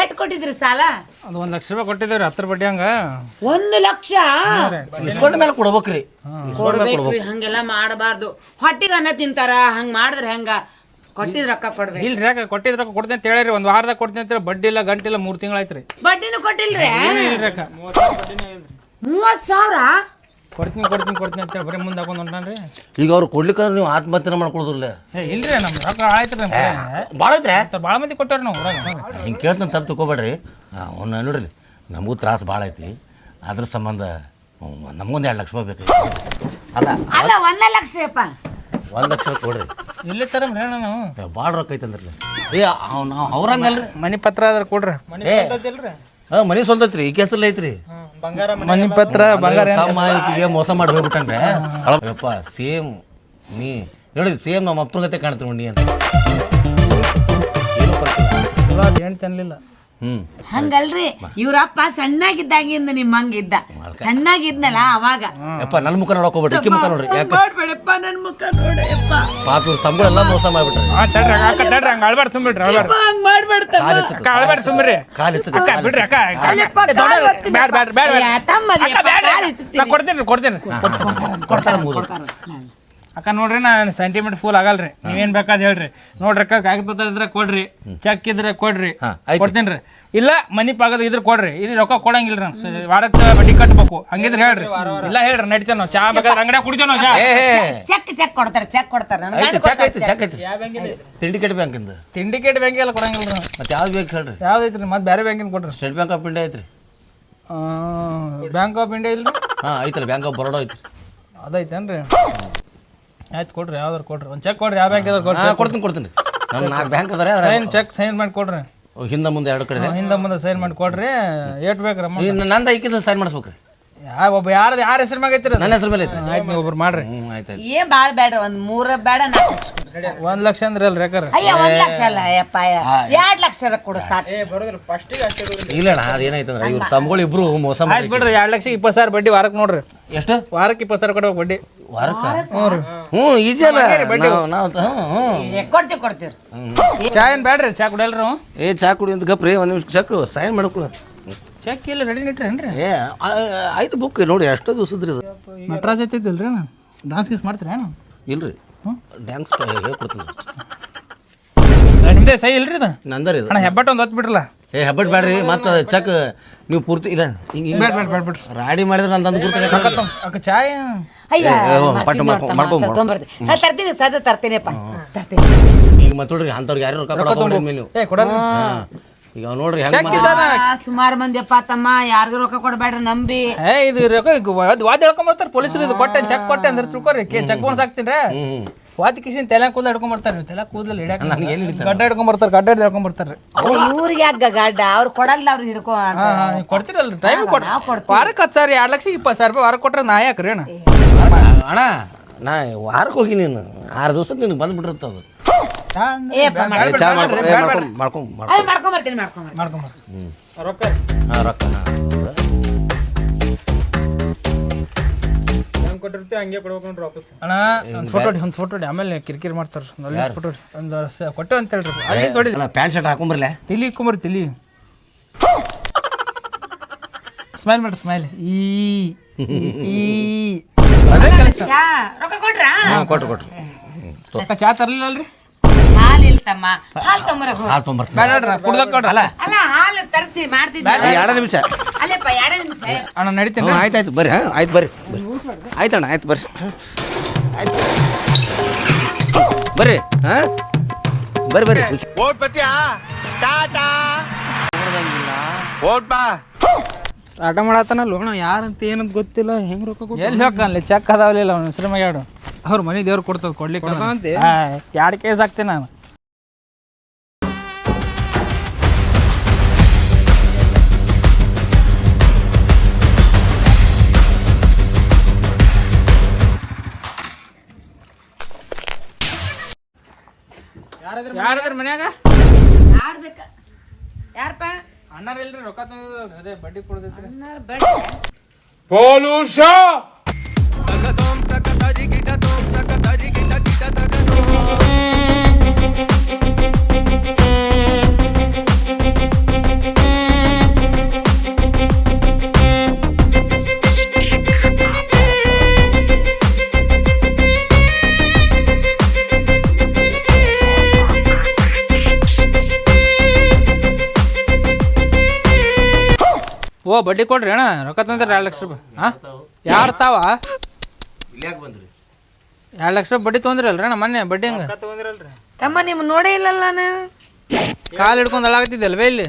ಎಟ್ ಕೊಟ್ಟಿದ್ರಿ ಸಾಲ? ಅದು ಒಂದು ಲಕ್ಷ ರೂಪಾಯಿ ಕೊಟ್ಟಿದ್ದೇವ್ರಿ ಹತ್ತರ ಬಡ್ಡಿ ಹಂಗ. ಒಂದು ಲಕ್ಷ? ಇಸ್ಕೊಂಡ ಮೇಲೆ ಕೊಡ್ಬೇಕ್ರಿ. ಇಸ್ಕೊಂಡ ಮೇಲೆ ಕೊಡ್ಬೇಕು. ಕೊಡ್ಬೇಕ್ರಿ ಹಂಗೆಲ್ಲ ಮಾಡಬಾರ್ದು. ಹೊಟ್ಟಿಗೆ ಅನ್ನ ತಿಂತಾರ? ಹಂಗ್ ಮಾಡಿದ್ರೆ ಹೆಂಗ? ಕೊಟ್ಟಿದ್ ರೊಕ್ಕ ಕೊಡ್ಬೇಕು. ಇಲ್ರಿ ಯಾಕೆ ಕೊಟ್ಟಿದ್ ರೊಕ್ಕ ಕೊಡ್ತೀನಿ ಅಂತ ಹೇಳಿರಿ ಒಂದು ವಾರದಾಗ ಕೊಡ್ತೀನಿ ಅಂತ ಬಡ್ಡಿ ಇಲ್ಲ ಗಂಟೆ ಇಲ್ಲ ಮೂರು ತಿಂಗಳಾಯ್ತು ಬಡ್ಡಿನೂ ಕೊಟ್ಟಿಲ್ರಿ? ಇಲ್ರಿ ಅಕ್ಕ ಮೂವತ್ ಸಾವಿರ? ಕೊಡ್ತೀನಿ ಕೊಡ್ತೀನಿ ಕೊಡ್ತೀನಿ ಅಂತ ಬರೀ ಮುಂದೆ ಹಾಕೊಂಡು ಹೊಂಟಾನ್ರಿ. ಈಗ ಅವ್ರು ಕೊಡ್ಲಿಕ್ಕೆ ನೀವು ಆತ್ಮಹತ್ಯೆ ಮಾಡ್ಕೊಳ್ಳೋದಿಲ್ಲ ಏ ಇಲ್ರಿ ನಮ್ಮ ರೊಕ್ಕ ಆಯ್ತು ರೀ ಭಾಳ ಐತ್ರೆ ಭಾಳ ಮಂದಿ ಕೊಟ್ಟಾರ ನಾವು ಹಿಂಗೆ ಕೇಳ್ತಾನೆ ತಪ್ಪು ತಗೋಬೇಡ್ರಿ ಅವ್ನ ನೋಡ್ರಿ ನಮಗೂ ತ್ರಾಸು ಭಾಳ ಐತಿ. ಅದ್ರ ಸಂಬಂಧ ನಮಗೊಂದು ಎರಡು ಲಕ್ಷ ರೂಪಾಯಿ ಬೇಕು. ಅಲ್ಲ ಅಲ್ಲ ಒಂದ ಲಕ್ಷ ಅಪ್ಪ ಒಂದು ಲಕ್ಷ ಕೊಡ್ರಿ. ಇಲ್ಲಿ ತರ ಹೇಳ ನಾವು? ಭಾಳ ರೊಕ್ಕ ಐತಂದ್ರಲ್ಲ ಏ ಅವ್ನು ಅವ್ರಂಗಲ್ರಿ. ಮನೆ ಪತ್ರ ಆದ್ರೆ ಕೊಡ್ರಿ. ಮನೆ ಹಾಂ ಮನೆ ಸ್ವಂತ ಐತ್ರಿ ಈ ಕೆಸರಲ್ಲಿ ಐತ್ರಿ. ಮನಿ ಪತ್ರ ಬಂಗಾರ ತಮ್ಮ ಈಕಿಗೆ ಮೋಸ ಮಾಡಿ ಹೋಗ್ಬಿಟ್ಟಂಗೆ ಅಪ್ಪ ಸೇಮ್ ನೀ ನೋಡಿ ಸೇಮ್ ನಮ್ಮ ಅಪ್ಪನ ಗತೆ ಕಾಣ್ತೀನಿ ನೀ ಅಂತ. ಏನು ಪರ್ಕಿಲ್ಲ. ಹಂಗಲ್ರಿ ಇವ್ರಪ್ಪ ಸಣ್ಣಾಗಿದ್ದಾಗಿಂದ ನಿಮ್ ಹಂಗಿದ್ದ. ಸಣ್ಣಾಗಿದ್ನಲ್ಲ ಅವಾಗ. ಯಪ್ಪ ನನ್ನ ಮುಖ ನೋಡಕ್ ಹೋಗ್ಬೇಡ್ರಿ ಇಕ್ಕಿ ಮುಖ ನೋಡ್ರಿ ಯಾಕೆ? ಮುಖ ನೋಡಪ್ಪ ಪಾಪ ಇವ್ರ ತಮ್ಮಗಳೆಲ್ಲ ಮೋಸ ಮಾಡ್ಬಿಟ್ರಿ. ಆ ತಡ್ರಿ ಅಕ್ಕ ಅಕ್ಕ ತಡ್ರಿ ಹಂಗೆ ಅಳ್ಬಾರ್ದು ತುಂಬಿಡ್ರಿ ಅಳ್ಬಾರ್ದು. ಹಂಗ್ ಮಾಡ್ಬೇಡ್ತ ಕಾಲ್ ಎತ್ತಕ್ಕೆ ಅಕ್ಕ ಅಳ್ಬಾರ್ದು ಸುಮ್ಮಿರಿ ಕಾಲ್ ಎತ್ತಕ್ಕೆ ಅಕ್ಕ ಬಿಡ್ರಿ ಅಕ್ಕ ಅಕ್ಕ, ಅಕ್ಕ, ಏ, ದೊಡ್ಡವ್ರು, ಬ್ಯಾಡ ಬ್ಯಾಡ ಬ್ಯಾಡ ಬ್ಯಾಡ. ಅಕ್ಕ ಬ್ಯಾಡ ನಾ ಕೊಡ್ತೀನಿ ಕೊಡ್ತೀನಿ. ಮೂರು. ಅಕ್ಕ ನೋಡ್ರಿ ನಾನು ಸೆಂಟಿಮೆಂಟ್ ಫುಲ್ ಆಗಲ್ರಿ. ನೀವೇನ್ ಬೇಕಾದ್ ಹೇಳ್ರಿ. ನೋಡ್ರಿ ಅಕ್ಕ ಕಾಗದ ಪತ್ರ ಇದ್ರೆ ಕೊಡ್ರಿ ಚೆಕ್ ಇದ್ರೆ ಕೊಡ್ರಿ. ಕೊಡ್ತೀನಿ ಇಲ್ಲ ಮನಿ ಪಾಗದ ಇದ್ರೆ ಕೊಡ್ರಿ. ಇಲ್ಲಿ ರೊಕ್ಕ ಕೊಡಂಗಿಲ್ಲ ನಾನು ವಾರಕ್ಕೆ ಬಡ್ಡಿ ಕಟ್ಬೇಕು. ಹಂಗಿದ್ರೆ ಹೇಳ್ರಿ. ಇಲ್ಲ ಹೇಳ್ರಿ ನಡಿತೇವೆ ನಾವು. ಚಾ ಬೇಕಾದ್ರೆ ಅಂಗಡಿಯಾಗ ಕುಡಿತೇವೆ ನಾವು ಚಾ. ಚೆಕ್ ಚೆಕ್ ಕೊಡ್ತಾರೆ ಚೆಕ್ ಕೊಡ್ತಾರೆ. ಚೆಕ್ ಐತಿ ಚೆಕ್ ಐತಿ ಸಿಂಡಿಕೇಟ್ ಬ್ಯಾಂಕಿಂದ? ತಿಂಡಿಕೇಟ್ ಬ್ಯಾಂಕ್ ಎಲ್ಲ ಕೊಡಂಗಿಲ್ಲ ಮತ್ತೆ ಯಾವ್ದು ಬೇಕು ಹೇಳ್ರಿ? ಯಾವ್ದೈತ್ರಿ ಮತ್ತೆ ಬೇರೆ ಬ್ಯಾಂಕಿನ ಕೊಡ್ರಿ. ಸ್ಟೇಟ್ ಬ್ಯಾಂಕ್ ಆಫ್ ಇಂಡಿಯಾ ಐತ್ರಿ. ಬ್ಯಾಂಕ್ ಆಫ್ ಇಂಡಿಯಾ ಇಲ್ರಿ? ಹಾಂ ಐತ್ರಿ. ಬ್ಯಾಂಕ್ ಆಫ್ ಬರೋಡಾ ಐತ್ರಿ. ಅದೈತೇನ್ರಿ? ಆಯ್ತು ಕೊಡ್ರಿ ಯಾವ್ದಾರು ಕೊಡ್ರಿ. ಒಂದು ಚೆಕ್ ಕೊಡ್ರಿ ಯಾವ ಬ್ಯಾಂಕ್ ಇದಾರೆ ಕೊಡ್ರಿ. ಹಾಂ ಕೊಡ್ತೀನಿ ಕೊಡ್ತೀನಿ. ನಮ್ಮ ನಾಲ್ಕು ಬ್ಯಾಂಕ್ ಅದಾರೆ ಸೈನ್ ಚೆಕ್ ಸೈನ್ ಮಾಡಿ ಕೊಡ್ರಿ ಹಿಂದೆ ಮುಂದೆ ಎರಡು ಕಡೆ. ಹಿಂದೆ ಮುಂದೆ ಸೈನ್ ಮಾಡಿ ಕೊಡ್ರಿ ಏಟ್ ಬೇಕ್ರಿ ಅಮ್ಮ ನಂದ ನಂದು ಐಕಿದ್ರೆ ಸೈನ್ ಮಾಡಿಸ್ಬೇಕ್ರಿ. ಯಾವ ಒಬ್ಬ ಯಾರ್ದು ಯಾರ ಹೆಸರು ಮ್ಯಾಗ ಐತ್ರಿ ನನ್ನ ಹೆಸರು ಮೇಲೆ ಐತ್ರಿ. ಆಯ್ತು ನೀವು ಒಬ್ರು ಮಾಡ್ರಿ. ಹ್ಞೂ ಆಯ್ತು ಆಯ್ತು. ಏನ್ ಬಾಳ್ ಬೇಡ್ರಿ ಒಂದ್ ಮೂರ ಬೇಡ ನಾಲ್ಕು ಲಕ್ಷ. ಒಂದ್ ಲಕ್ಷ ಅಂದ್ರೆ ಅಲ್ರಿ ಯಾಕಾರ ಅಯ್ಯ ಒಂದ್ ಲಕ್ಷ ಅಲ್ಲ ಅಯ್ಯಪ್ಪ ಎರಡ್ ಲಕ್ಷ ಕೊಡು ಸಾಕು. ಇಲ್ಲ ಅಣ್ಣ ಅದೇನಾಯ್ತಂದ್ರೆ ಇವ್ರು ತಮ್ಮಗಳು ಇಬ್ರು ಮೋಸ ಮಾಡಿ ಆಯ್ತು ಬಿಡ್ರಿ ಎರಡು ಲಕ್ಷ ಇಪ್ಪತ್ತು ಸಾವಿರ ಬಡ್ಡಿ ವಾರಕ್ಕೆ ನೋಡ್ರಿ. ಎಷ್ಟು? ವಾರಕ್ಕೆ ಇಪ್ಪತ್ತು ಸಾವಿರ ಕೊಡ್ಬೇಕು ಬಡ್ಡಿ. ವಾರಕ್ಕೆ? ಹ್ಞೂ ಈಜಿ ಅಲ್ಲ. ನಾವು ನಾವು ಹ್ಞೂ ಹ್ಞೂ. ಏ, ಕೊಡ್ತೀವಿ ಕೊಡ್ತೀವಿ. ಚಾ ಏನು ಬೇಡ್ರಿ ಚಾ ಕುಡಿಯಲ್ರಿ? ನಾವು ಏ ಚಾ ಕುಡಿ ಅಂತ ಗಪ್ರಿ ಒಂದು ನಿಮಿಷ ಚಕ್ ಸೈನ್ ಮಾಡ್ಕೊಳ. ಚೆಕ್ ಇಲ್ಲ ರೆಡಿ ಇಟ್ರೇನ್ರಿ ಏ ಆ- ಆಯ್ತು ಬುಕ್ ನೋಡಿ ಎಷ್ಟೋ ದಿವಸದ್ರಿ ಇದು. ನಟರಾಜ್ ಐತೈತಿಲ್ರಿ ಅಣ್ಣ ಡಾನ್ಸ್ ಗೀಸ್ ಮಾಡ್ತೀರಿ ಅಣ್ಣ ಇಲ್ರಿ. ಡ್ಯಾನ್ಸ್ ಹೇಳ್ಕೊಡ್ತೀನಿ. ನಿಮ್ದೇ ಸೈ ಇಲ್ರಿ ಇದು? ನಂದರಿ ಇದು. ಅಣ್ಣ ಹೆಬ್ಬಟ್ಟು ಒಂದು ಹೊತ್ತು ಬಿಡ್ರಲ್ಲ. ಏ ಹೆಬ್ಬಟ್ ಬೇಡ್ರಿ ಮತ್ತೆ ಚಕ್ ನೀವು ಪೂರ್ತಿ ಇಲ್ಲ ಹಿಂಗೆ ಬೇಡ ಬೇಡ ಬೇಡ ಬಿಡ್ರಿ ರಾಡಿ ಮಾಡಿದ್ರೆ ನಾನು ತಂದು ಕೊಡ್ತೇನೆ ಅಕ್ಕ ಚಾಯ್. ಅಯ್ಯ ಪಟ್ಟು ಮಾಡ್ಕೊ- ಮಾಡ್ತೀನಿ, ಮಾಡ್ಕೊ- ಮಾಡ್ತೀನಿ, ತೊಗೊಂಬರ್ತೀನಿ. ಹಾ, ತರ್ತೀನಿ ಸದ ತರ್ತೀನಿಪ್ಪ ತರ್ತೀನಿ ಈಗ ಮತ್ತೆ ನೋಡ್ರಿ ಅಂಥವ್ರಿಗೆ ಯಾರು ರೊಕ್ಕ ಹೋಗ್ಬೇಡ್ರಿ ನೀವು ಏ ಕೊಡಲ್ಲ. ಈಗ ನೋಡ್ರಿ ಸುಮಾರು ಮಂದಿಯಪ್ಪ ತಮ್ಮ ಯಾರಿಗೂ ರೊಕ್ಕ ಕೊಡಬೇಡ್ರಿ ನಂಬಿ. ಏ ಇದು ರೊಕ್ಕ ವಾದ್ ವಾದ ಹೇಳ್ಕೊಂಬರ್ತಾರೆ ಪೊಲೀಸರು ಇದು ಕೊಟ್ಟೆ ಚೆಕ್ ಕೊಟ್ಟೆ ಅಂದ್ರೆ ತಿಳ್ಕೊರಿ ಚೆಕ್ ಬೋನ್ಸ್ ಹಾಕ್ತೀನಿ ಹ್ಞೂ ಕಿಶನ್ ತಲೆ ಕೂದಲು ಹಿಡ್ಕೊಂಬರ್ತಾರೆ ನೀವು. ತಲೆ ಕೂದಲು ಹಿಡಿಯಕ್ಕೆ ನನಗೆ ಎಲ್ಲಿ ಹಿಡಿತಾರೆ? ಗಡ್ಡ ಹಿಡ್ಕೊಂಬರ್ತಾರೆ ಗಡ್ಡ ಹಿಡ್ದು ಹಿಡ್ಕೊಂಬರ್ತಾರೆ ಇವ್ರಿಗೆ ಯಾಕ ಗಡ್ಡ? ಅವ್ರು ಕೊಡಲ್ಲ ಅವ್ರು ಹಿಡ್ಕೊ ಅಂತ. ಕೊಡ್ತೀರಲ್ಲ ಟೈಮ್ ಕೊಡು ನಾವ್ ಕೊಡ್ತೀವಿ. ವಾರಕ್ಕೆ ಹತ್ತು ಸಾವಿರ ಎರಡು ಲಕ್ಷ ಇಪ್ಪತ್ತು ಸಾವಿರ ರೂಪಾಯಿ ವಾರ ಕೊಟ್ರೆ ನಾ ಯಾಕ್ರಿ ಅಣ್ಣ? ಅಣ್ಣ ನಾ ವಾರಕ್ಕೆ ಹೋಗಿ ನೀನು. ಆರು ದಿವಸಕ್ಕೆ ನಿನಗೆ ಬಂದ್ಬಿಟ್ಟಿರುತ್ತೆ ಅದು. ಚಾ ಅಂದ್ರೆ ಏ, ಬ್ಯಾಡ, ಚಾ ಬ್ಯಾಡ, ಮಾಡ್ಕೊಂಡು ಬ್ಯಾಡ, ಬ್ಯಾಡ. ಮಾಡ್ಕೊಂಡು ಮಾಡ್ಕೊಂಡು ಅಲ್ಲಿ ಮಾಡ್ಕೊಂಬರ್ತೀನಿ ಮಾಡ್ಕೊಂಬರ್ತೀನಿ ಮಾಡ್ಕೊಂಬರ್ರಿ ರೊಕ್ಕ ಹಾಂ ರೊಕ್ಕ. ಹಾಂ ಹೆಂಗ್ ಕೊಟ್ಟಿರ್ತೀವಿ ಹಂಗೆ ಕೊಡ್ಬೇಕು ನೋಡ್ರಿ ವಾಪಸ್. ಅಣ್ಣ ಒಂದು ಫೋಟೋ ಒಂದು ಫೋಟೋ ಆಮೇಲೆ ಕಿರಿಕಿರಿ ಮಾಡ್ತಾರೆ ಅಲ್ಲಿ ಫೋಟೋ ಒಂದು ಕೊಟ್ಟು ಅಂತ ಹೇಳ್ರಿ. ಅಲ್ಲಿ ತೊಡಿ ಅಲ್ಲ ಪ್ಯಾಂಟ್ ಶರ್ಟ್ ಹಾಕೊಂಬರ್ಲೆ? ತಿಳಿ ಇಕ್ಕೊಂಬರ್ರಿ ತಿಳಿ. ಸ್ಮೈಲ್ ಮಾಡ್ರಿ ಸ್ಮೈಲ್ ಈ ಅದೇ ಕೆಲಸ ರೊಕ್ಕ ಕೊಟ್ರಾ? ಕೊಟ್ರು ಕೊಟ್ರು. ರೊಕ್ಕ ಚಾ ತರ್ಲಿಲ್ಲ ಅಲ್ರಿ? ತಮ್ಮ ಹಾಲು ತೊಂಬರ ಹಾಲು ತೊಗೊಂಬರ್ತೀನಿ ಬೇಡ ನೋಡ್ರಿ ಕುಡ್ದಕ್ಕೆ ಕೊಡ್ರಿ. ಅಲ್ಲ. ಅಲ್ಲ ಹಾಲು ತರಿಸ್ತೀವಿ ಮಾಡ್ತಿದ್ದ ಎರಡು ನಿಮಿಷ. ಅಲ್ಲಪ್ಪ ಎರಡೇ ನಿಮಿಷ. ಅಣ್ಣ ನಡೀತೀನಿ. ಆಯ್ತು ಆಯ್ತು ಬರ್ರಿ ಹಾಂ ಆಯ್ತು ಬರ್ರಿ ಆಯ್ತಣ್ಣ ಆಯ್ತು ಬರ್ರಿ ಆಯ್ತು ಬರ್ರಿ. ಹಾಂ ಬರ್ರಿ ಬರ್ರಿ. ಓಟ್ ಬತ್ತೀಯಾ ಟಾಟಾ? ಓಟ್ ಬಾ ಆಟ ಮಾಡತ್ತಾನಲ್ಲ ಅಣ್ಣ ಯಾರಂತ ಏನಂತ ಗೊತ್ತಿಲ್ಲ ಹೆಂಗ್ ರೊಕ್ಕ ಕೊಟ್ಟು ಎಲ್ಲಿ ಚೆಕ್ ಅದಾವಲಿಲ್ಲ ಅವ್ನ ಹೆಸರು ಮ್ಯಾಗ ಅವ್ರ ಮನೆ ದೇವ್ರು ಕೊಡ್ತದ ಕೊಡ್ಲಿಕ್ಕೆ? ಎರಡು ಕೇಸ್ ಹಾಕ್ತೀನಿ ನಾನು. ಯಾರದ್ರ ಮನ್ಯಾಗ? ಯಾರಪ್ಪ ಅಣ್ಣಾರ ಇಲ್ರಿ ರೊಕ್ಕ ತಂದಿದ್ದು ಅದೇ ಬಡ್ಡಿ ಕೊಡ್ದೈತ್ರಿ ಓ ಬಡ್ಡಿ? ಕೊಡ್ರಿ ಅಣ್ಣ. ರೊಕ್ಕ ತಂದ್ರೆ ಎರಡು ಲಕ್ಷ ರೂಪಾಯಿ. ಹಾಂ? ಯಾರು ತಾವ? ಇಲ್ಯಾಕೆ ಬಂದ್ರಿ? ಎರಡು ಲಕ್ಷ ರೂಪಾಯಿ ಬಡ್ಡಿ ತೊಂದ್ರಲ್ರಿ ಅಣ್ಣ ಮೊನ್ನೆ ಬಡ್ಡಿ ಹಂಗೆ? ತೊಗೊಂದಿರಲ್ರಿ ತಮ್ಮ ನಿಮ್ಮ ನೋಡೇ ಇಲ್ಲಲ್ಲ ನಾನು ಕಾಲು ಹಿಡ್ಕೊಂಡು ಅಳಾಗತ್ತಿದ್ದಲ್ವೇ ಇಲ್ಲಿ?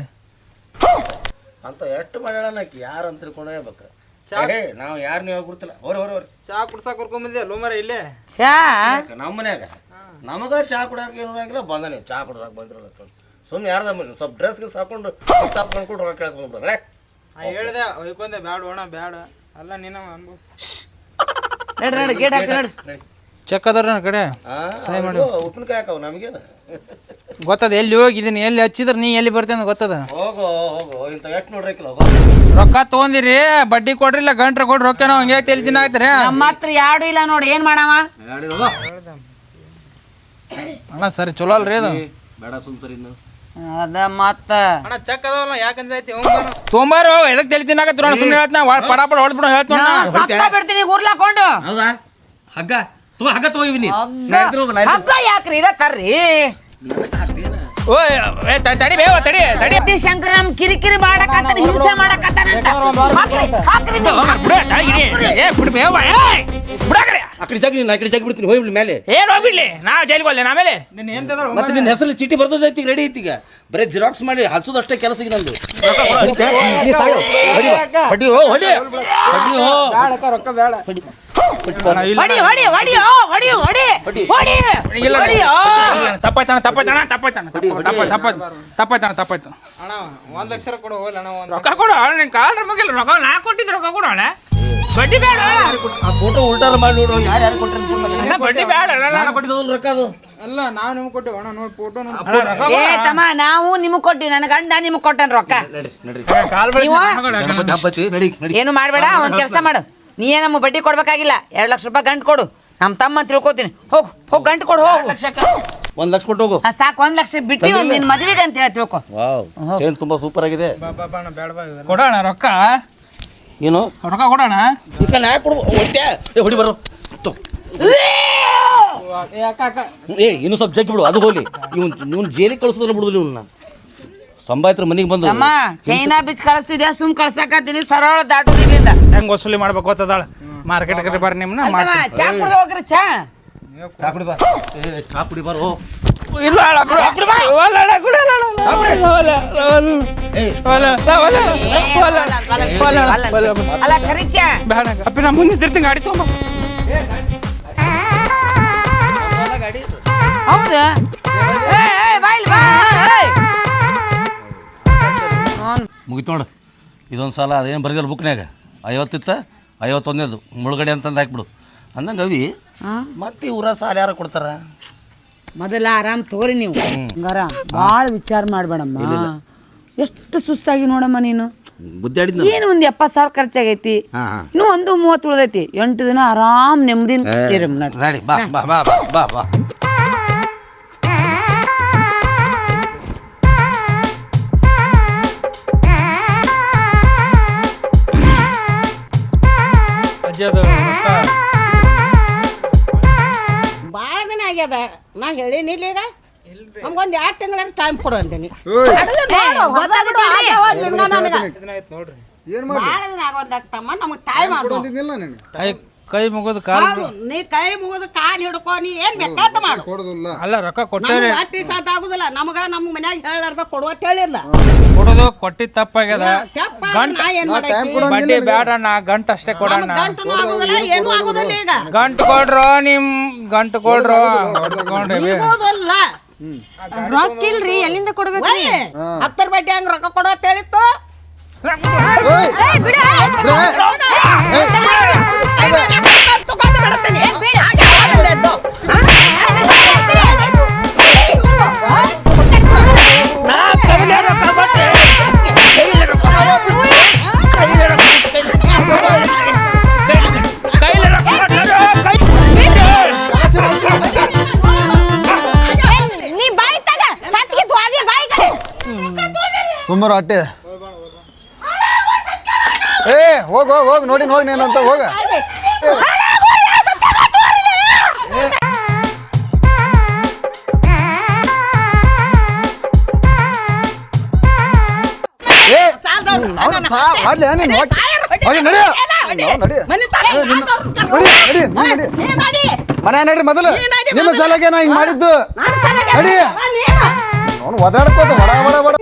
ಅಂತ ಎಷ್ಟು ಮಾಡಿ ಆಕಿ? ಯಾರು ಅಂತ ತಿಳ್ಕೊಂಡೇ ಬೇಕು. ಏ ನಾವು ಯಾರು ನೀವು ಗುರ್ತಿಲ್ಲ ಹೊರ ಹೊರ ಹೊರ. ಚಾ ಕುಡ್ಸಾಕ್ ಕರ್ಕೊಂಬಂದೆ ಲೋ ಮರ ಇಲ್ಲೇ? ಚಾ? ನಮ್ಮ ಮನ್ಯಾಗ? ನಮಗ ಚಾ ಕುಡಿಯಾಕ ಏನು ಆಗಿಲ್ಲ ಬಂದ ನೀವು ಚಾ ಕುಡ್ದಾಕ ಬಂದಿರಲ್ಲ ಸುಮ್ಮನೆ ಯಾರು ನಮ್ಮ ಸ್ವಲ್ಪ ಡ್ರೆಸ್ ಸಾಕೊಂಡು ಹಾಕೊಂಡು ಟಾಪ್ ಅನ್ಕೊಂಡು ರೊಕ್ಕ ಕೇಳಕ್ ಬಂದ್ಬಿಡ್ರೆ ನಾ ಹೇಳ್ದೆ ಒಯ್ಕೊಂದೆ ಬ್ಯಾಡ ಅಣ್ಣ ಬ್ಯಾಡ. ಅಲ್ಲ ನಿನ್ನ ಅನ್ಭವಿಸ್. ನಡ್ರಿ ನಡ್ರಿ ಗೇಟ್ ಹಾಕಿ ನಡ್ರಿ ಚೆಕ್ ಅದಾರ ನನ್ನ ಕಡೆ. ಉಪ್ಪಿನಕಾಯಿ ಹಾಕವು ನಮಗೇನು? ಗೊತ್ತದ ಎಲ್ಲಿ ಹೋಗಿದ್ದೀನಿ ಎಲ್ಲಿ ಹಚ್ಚಿದ್ರೆ ನೀ ಎಲ್ಲಿ ಬರ್ತೇನೆ ಗೊತ್ತದ? ಹೋಗು ಹೋಗು ಇಂತ ಎಷ್ಟು ನೋಡ್ರಿಕಿಲ್ಲ ರೊಕ್ಕ ತೊಗೊಂದಿರಿ ಬಡ್ಡಿ ಕೊಡ್ರಿಲ್ಲ ಗಂಟ್ರ ಕೊಡ್ರಿ ರೊಕ್ಕ ನಾವು ಹಂಗೆ ತಿನ್ನ ದಿನ ಆಗ್ತಾರೆ ನಮ್ಮ ಹತ್ರ ಯಾರು ಇಲ್ಲ ನೋಡಿ ಏನ್ ಮಾಡವ? ಅಣ್ಣ ಸರಿ ಚಲೋ ಅಲ್ರಿ ಅದು. ಬೇಡ ಸುಮ್ ಸರಿ ಇನ್ನು. ಅದ ಮತ್ತ ಅಣ್ಣ ಚೆಕ್ ಅದಾವಲ್ಲ ಯಾಕಂತ ಐತಿ ಹೋಗ್ಬಾರ ತೊಂಬಾರು ಎದಕ್ ತಲೆ ತಿನ್ನಾಕತ್ರ ಸುಮ್ಮನೆ ಹೇಳ್ತಾನ ಪಡಾಪಡ ಹೊಡೆದ್ಬಿಡು ಹೇಳ್ತಾನ ಸತ್ತ ಬಿಡ್ತೀನಿ ಹೌದಾ ಹಗ್ಗ ತಗೋ ಹಗ್ಗ ತಗೋಯ್ವಿ ನೀ ಹಗ್ಗ ಯಾಕ್ರಿ ಇದ ತರ್ರಿ ಓಯ್ ತಡಿ ಬೇವ ತಡಿ ತಡಿ ಟಿ ಶಂಕರ ನಮ್ ಕಿರಿಕಿರಿ ಮಾಡಕತ್ತಾನ ಹಿಂಸೆ ಮಾಡಕತ್ತಾನಂತ ಹಾಕ್ರಿ. ಬಿಡು ಏ ಬಿಡು ಬೇವ ಏ ಬಿಡಾಕ್ರಿ ಆ ಕಡೆ ಜಾಗ ನೀನು ಆ ಕಡೆ ಜಾಗ ಬಿಡ್ತೀನಿ ಹೋಗ್ಬಿಡಿ ಮೇಲೆ. ಏನ್ ಹೋಗ್ಬಿಡ್ಲಿ ನಾ ಜೈಲಿಗೆ ಹೋಗ್ಲಿ ಆಮೇಲೆ ನಿನ್ನ ಏನ್ ತದಳ ಮತ್ತೆ ನಿನ್ನ ಹೆಸರು ಚೀಟಿ ಬರ್ದೈತಿ ರೆಡಿ ಐತಿ ಈಗ. ಬರೀ ಜೆರಾಕ್ಸ್ ಮಾಡಿ ಹಚ್ಚೋದಷ್ಟೇ ಕೆಲಸ ಈಗ ನಂದು. ತಪ್ಪಾಯ್ತಾನ ನೀ ಸಾಯು. ಹೊಡಿ ತಪ್ಪಾಯ್ತಾನ ಹೊಡಿ ಹೋ ಹೊಡಿ. ಹೊಡಿ ಹೋ. ಬ್ಯಾಡಕ್ಕ ರೊಕ್ಕ ಬೇಡ. ಹೊಡಿ. ಹೊಡಿ ಹೊಡಿ ಹೊಡಿ ತಪ್ಪಾಯ್ತಣ ತಪ್ಪಾಯ್ತಣ ತಪ್ಪಾಯ್ತಣ ತಪ್ಪಾಯ್ತು ತಪ್ಪಾಯ್ತಣ ತಪ್ಪಾಯ್ತು ಅಣ್ಣ ಒಂದ್ ಲಕ್ಷ ಕೊಡು ಅಣ್ಣ ಒಂದ್ ರೊಕ್ಕ ಕೊಡು ನಿನ್ ಕಾಲ್ ಮುಗಿಲ್ಲ ರೊಕ್ಕ ನಾ ಕೊಟ್ಟಿದ್ದು ರೊಕ್ಕ ಕೊಡು ಅಣ್ಣ. ಬಡ್ಡಿ ಬೇಡ ಆ ಫೋಟೋ ಉಲ್ಟಾರ ಮಾಡಿ ನೋಡು ಯಾರು ಯಾರು ಕೊಟ್ಟರೆ ಅಣ್ಣ, ಬಡ್ಡಿ ಬೇಡ ಅಣ್ಣ, ಅಣ್ಣ. ಕೊಟ್ಟಿದ್ದಲ್ಲ ರೊಕ್ಕ ಅದು ಅಲ್ಲ ನಾವ್ ನಿಮ್ಗೆ ಕೊಟ್ಟೆ. ಅಣ್ಣ ನೋಡಿ ಫೋಟೋ ನೋಡಿ ಏ. ತಮ್ಮ ನಾವು ನಿಮಗೆ ಕೊಟ್ಟಿ ನನ್ನ ಗಂಡ ನಿಮಗೆ ಕೊಟ್ಟನ್ ರೊಕ್ಕ. ನಡಿ ನಡಿ ಕಾಲ್ ನೀವು? ಹಬ್ಬಚ್ಚಿ ನಡಿ ನಡಿ. ಏನು ಮಾಡಬೇಡ ಒಂದ್ ಕೆಲಸ ಮಾಡು. ನೀ ನಮ್ಮ ಬಡ್ಡಿ ಕೊಡ್ಬೇಕಾಗಿಲ್ಲ. ಎರಡ್ ಲಕ್ಷ ರೂಪಾಯಿ ಗಂಟು ಕೊಡು. ನಮ್ಮ ತಮ್ಮ ಅಂತ ತಿಳ್ಕೊತೀನಿ. ಹೋಗ್ ಹೋಗ್ ಗಂಟು ಕೊಡು ಹೋಗು. ಒಂದ್ ಲಕ್ಷ ಕೊಟ್ಟು ಹೋಗು. ಸಾಕು ಒಂದ್ ಲಕ್ಷ ಬಿಟ್ಟು ನಿನ್ ಮದುವೆಗೆ ಅಂತ ಹೇಳಿ ತಿಳ್ಕೊ. ವಾವ್ ಚೈನ್ ತುಂಬಾ ಸೂಪರ್ ಆಗಿದೆ. ಬಾ ಬಾ ಬಾ ಅಣ್ಣ ಬೇಡ. ಕೊಡೋಣ ರೊಕ್ಕ. ಏನು? ರೊಕ್ಕ ಕೊಡೋಣ? ಈಗ ನಾ ಕೊಡ್ಬೋ ಹೊಡ್ತ್ಯಾ ಏ ಹೊಡಿ ಬರೋ ತೊ. ಏ ಇನ್ನು ಸ್ವಲ್ಪ ಜಗ್ಗಿ ಬಿಡು ಅದು ಹೋಗ್ಲಿ. ಇವ್ನು ಇವ್ನು ಜೈಲಿಗೆ ಕಳಿಸೋದ್ರ ಬಿಡುದಿಲ್ಲ ಇವ್ನ ಸಂಬಾಯ್ತರ ಮನೆಗೆ ಬಂದು ಅಮ್ಮ ಚೈನಾ ಬಿಚ್ ಕಳಿಸ್ತಿದ್ಯಾ? ಸುಮ್ ಕಳ್ಸಕತ್ತೀನಿ ಸರಳ ದಾಟೋದಿಲ್ಲ ಹೆಂಗ್ ವಸೂಲಿ ಮಾಡ್ಬೇಕು ಗೊತ್ತದಾಳ? ಮಾರ್ಕೆಟ್ ಬರ್ರಿ ನಿಮ್ನ ಅಲ್ತಮ್ಮ, ಚಾ ಕುಡ್ದು ಹೋಗ್ರಿ ಚಾ. ಚಾ ಕುಡಿ ಬಾ. ಏ ಚಾ ಕುಡಿ ಬಾರೋ ಅಲ್ಲ ಕರಿ ಚಾ ಬೇಡ ಅಪ್ಪಿ ನಾ ಮುಂದೆ ತಿರ್ತೀನಿ ಗಾಡಿ ತಗೊಂಬ ಹೌದಾ ಮುಗಿತು ನೋಡು ಇದೊಂದು ಸಲ ಅದೇನು ಬರ್ದಿಲ್ಲ ಬುಕ್ನ್ಯಾಗ ಐವತ್ತಿತ್ತ ಐವತ್ತೊಂದೇದು ಮುಳುಗಡೆ ಅಂತಂದು ಹಾಕ್ಬಿಡು ಅಂದಂಗೆ ಅವಿ ಮತ್ತೆ ಊರ ಸಾಲ ಯಾರು ಕೊಡ್ತಾರ ಮೊದಲ ಆರಾಮ್ ತೋರಿ ನೀವು. ಹಂಗಾರ ಭಾಳ ವಿಚಾರ ಮಾಡ್ಬೇಡಮ್ಮ. ಎಷ್ಟು ಸುಸ್ತಾಗಿ ನೋಡಮ್ಮ ನೀನು. ಏನು ಒಂದು ಎಪ್ಪತ್ತು ಸಾವಿರ ಖರ್ಚಾಗೈತಿ. ಇನ್ನು ಒಂದು ಮೂವತ್ತು ಉಳ್ದೈತಿ. ಎಂಟು ದಿನ ಆರಾಮ್ ನೆಮ್ಮದಿನ ನಡ್ರಿ. ನಡಿ ಬಾ ಬಾ ಬಾ ಬಾ ಬಾ ಬಾ. ಅಜ್ಜಿ ಆಗ್ಯದ ನಾ ಹೇಳೀನಿ ಇಲ್ಲಿ ಈಗ ನಮ್ಗೊಂದು ಎರಡು ತಿಂಗಳ ಟೈಮ್ ಕೊಡು ಅಂತೀನಿ ಏನ್ ಮಾಡಿ ಭಾಳ ದಿನ ಆಗೋದಾಗ್ತಮ್ಮ ನಮಗೆ ಟೈಮ್ ಆಗೋದು. ಕೈ ಮುಗಿದು ಕಾಲ್ ಹೌದು ನೀ ಕೈ ಮುಗಿದು ಕಾಲ್ ಹಿಡ್ಕೊ ನೀ ಏನ್ ಬೇಕಾತ ಮಾಡು. ಕೊಡುದಿಲ್ಲ. ಅಲ್ಲ ರೊಕ್ಕ ಕೊಟ್ಟೆ ನಮ್ಗ್ ಹೊಟ್ಟಿ ಸಾತ್ ಆಗುದಿಲ್ಲ. ನಮಗ ನಮ್ ಮನ್ಯಾಗ ಹೇಳಾರ್ದ ಕೊಡುವತ್ ಹೇಳಿಲ್ಲ ಕೊಡೋದು ಕೊಟ್ಟಿ ತಪ್ಪಾಗ್ಯದ. ಬಂಡಿ ನಾ ಏನ್ ಮಾಡೈತಿ ಬಡ್ಡಿ ಬೇಡ ನಾ ಗಂಟ್ ಅಷ್ಟೇ ಕೊಡೋಣ ಗಂಟನು ಆಗುದಿಲ್ಲ ಏನು ಆಗುದಿಲ್ಲ ಈಗ. ಗಂಟು ಕೊಡ್ರೋ ನಿಮ್ ಗಂಟು ಕೊಡ್ರೋ ಹೊಡ್ಕೊಂಡ್ರಿ ರೊಕ್ಕ ಇಲ್ರಿ ಎಲ್ಲಿಂದ ಕೊಡ್ಬೇಕು ಒಯ್, ಹತ್ತರ ಬಡ್ಡಿ ಹಂಗ ರೊಕ್ಕ ಕೊಡೋತ್ ಹೇಳಿತ್ತು? ಏ ಬಿಡು. ಬಾಯಿ ತಗ ಸತ್ಗೆ ತ್ವಾದಿ ಬಾಯಿ ಕಡೆ ಸುಮ್ಮರು ಅಟ್ಟೆ. ಏ, ಹೋಗ್ ಹೋಗ್ ಹೋಗ್, ನೋಡಿ ಹೋಗ್ ನೀನಂತ ಹೋಗ. ಮನೆ ನಡಿ ಮೊದಲು ನಿಮ್ಮ. ಸಲಗೆ ನಾ ಹಿಂಗ್ ಮಾಡಿದ್ದು. ಅವ್ನು ಒದಾಡ್ಕೋತ ಬಡ ಬಡ ಬಡ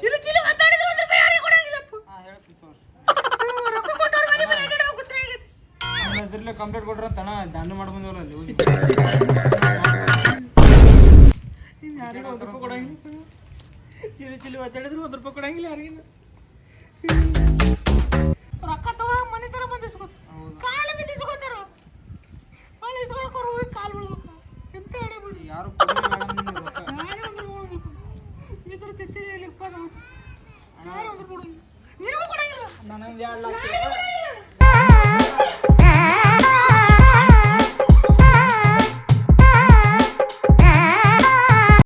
ಚಿಲಿ ಚಿಲಿ ಮಾತಾಡಿದ್ರು ಒಂದ್ ರೂಪಾಯಿ ಯಾರಿಗೂ ಕೊಡಂಗಿಲ್ಲಪ್ಪ. ರೊಕ್ಕ ಚೆನ್ನಾಗಿದೆ. ಕಂಪ್ಲೇಂಟ್ ಕೊಟ್ರ ತನ ದಂಡ ಮಾಡಿ ಅಲ್ಲಿ ಹೋಗಿ. ಯಾರಿಗೂ ಒಂದು ರೂಪಾಯಿ ಕೊಡಂಗಿಲ್ಲ. ಚಿಲಿ ಚಿಲಿ ಮಾತಾಡಿದ್ರು ಒಂದು ರೂಪಾಯಿ ಕೊಡಂಗಿಲ್ಲ ಯಾರಿಗಿನ್ನ ರೊಕ್ಕ ತಗೊಳಕ್ ಮನೆ ತರ ಬಂದು ಇಸ್ಕೊತ ಕಾಲ ಬಿದ್ದು ಇಸ್ಕೊತಾರ ಅಲ್ಲಿ ಇಸ್ಕೊಳಕ್ ಅವ್ರು ಹೋಗಿ ಕಾಲು ಬಿಡ್ಬೇಕು. ಎಂತ ಹೇಳಿ ಬಿಡಿ. ಯಾರು. ಈ ಥರ ತಿಂತೀನಿ ಇಲ್ಲಿ ಉಪವಾಸ ಯಾರು ಅಂದ್ರೆ ರೂಪಾಯಿ నిన్ను కూడా నాన్న